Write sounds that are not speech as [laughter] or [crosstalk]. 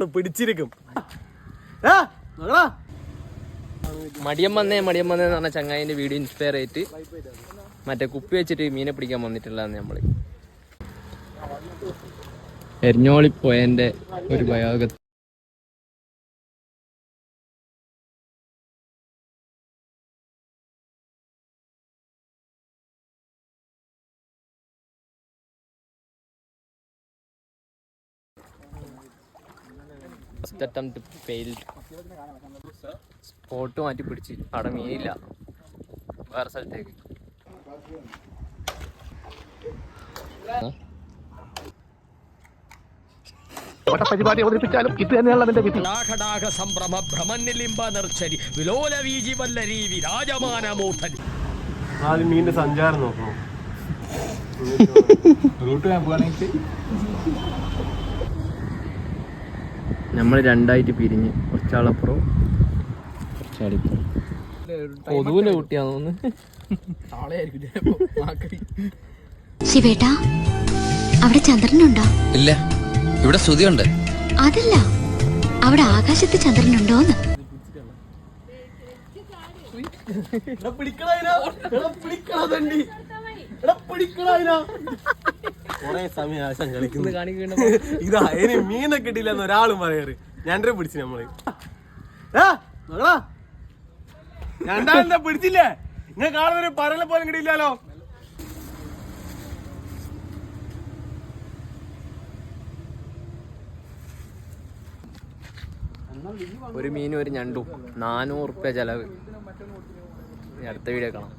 നമ്മൾ പിടിച്ചിരിക്കും. മടിയം വന്നേ മടിയം വന്നേ എന്ന് പറഞ്ഞ ചങ്ങായിന്റെ വീഡിയോ ഇൻസ്പയർ ആയിട്ട് മറ്റേ കുപ്പി വെച്ചിട്ട് മീനെ പിടിക്കാൻ വന്നിട്ടുള്ളതാണ് നമ്മൾ എരിഞ്ഞോളിപ്പോയന്റെ ഒരു ഭാഗത്ത് ഫസ്റ്റ് അറ്റംപ്റ്റ് ഫെയിൽഡ് സ്പോട്ട് മാറ്റി പിടിച്ച്. അവിടെ മീനില്ല വേറെ സ്ഥലത്തേക്ക്. പരിപാടി അവതരിപ്പിച്ചാലും ഇത് തന്നെയാണ് അതിന്റെ വിധി. ടാഘടാഘ സംഭ്രമ ഭ്രമന്നിലിംബ നിർച്ചരി. വിലോല വീജി വല്ലരി വിരാജമാനമൂർധനി ആദ്യം മീനിന്റെ സഞ്ചാരം നോക്കണം? [laughs] നമ്മൾ രണ്ടായിട്ട് പിരിഞ്ഞ് കുറച്ചാളപ്പുറം കുറച്ചാളിപ്പുറം. കൊതുവിന്റെ കുട്ടിയാണെന്ന് ശിവേട്ടാ അവിടെ ചന്ദ്രനുണ്ടോ? ഇല്ല ഇവിടെ ശ്രുതിയുണ്ട്. അതല്ല അവിടെ ആകാശത്ത് ചന്ദ്രനുണ്ടോന്ന്. കൊറേ സമയം ആശം കളിക്കുന്നു. കാണിക്കേണ്ട ഇതാ ഇനി മീനെ കിട്ടിയില്ലെന്ന് ഒരാളും പറയാറ്. ഞണ്ടരെ പിടിച്ചു നമ്മൾ. ആ, നോക്കടാ. രണ്ടാളിനെ പിടിച്ചില്ലേ? ഞാൻ കാണുന്നൊരു പറല പോലും കിട്ടിയില്ലല്ലോ ഒരു മീനും ഒരു ഞണ്ടും. നാനൂറ് റുപ്യ ചെലവ്. ഇനി അടുത്ത വീഡിയോ കാണാം.